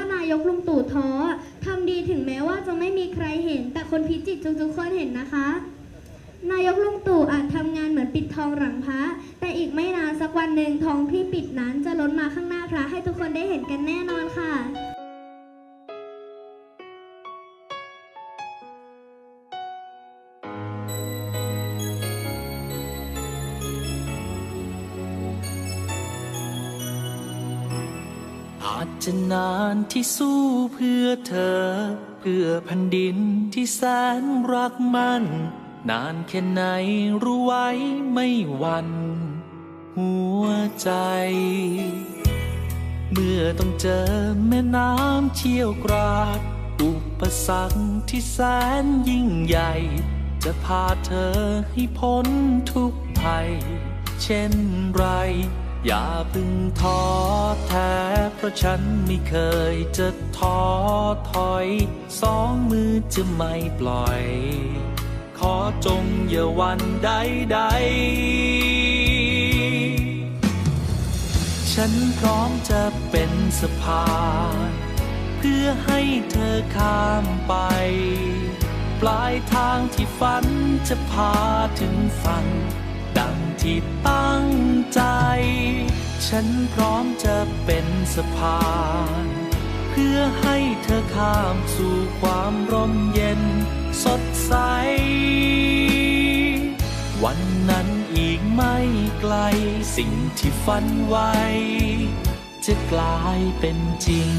ายกลุงตู่ท้อทำดีถึงแม้ว่าจะไม่มีใครเห็น แต่คนพิจิตรทุกๆคนเห็นนะคะ นายกลุงตู่อาจทำงานเหมือนปิดทองหลังพระ แต่อีกไม่นานสักวันหนึ่งทองที่ปิดนั้นจะล้นมาข้างหน้าพระให้ทุกคนได้เห็นกันแน่นอนค่ะ อาจจะนานที่สู้เพื่อเธอ เพื่อแผ่นดินที่แสนรักมันนานแค่ไหนรู้ไว้ไม่หวันหัวใจ เมื่อต้องเจอแม่น้ำเชี่ยวกราดอุปสรรคที่แสนยิ่งใหญ่ จะพาเธอให้พ้นทุกภัย เช่นไร อย่าพึ่งท้อแท้ ราะฉันไม่เคยจะท้อถอย สองมือจะไม่ปล่อย ขอจงอย่าวันใดใดๆฉันพร้อมจะเป็นสะพานเพื่อให้เธอข้ามไป ปลายทางที่ฝันจะพาถึงฝัน ดังที่ตั้ง ฉันพร้อมจะเป็นสะพาน เพื่อให้เธอข้ามสู่ความร่มเย็นสดใส วันนั้นอีกไม่ไกลสิ่งที่ฝันไว้ จะกลายเป็นจริง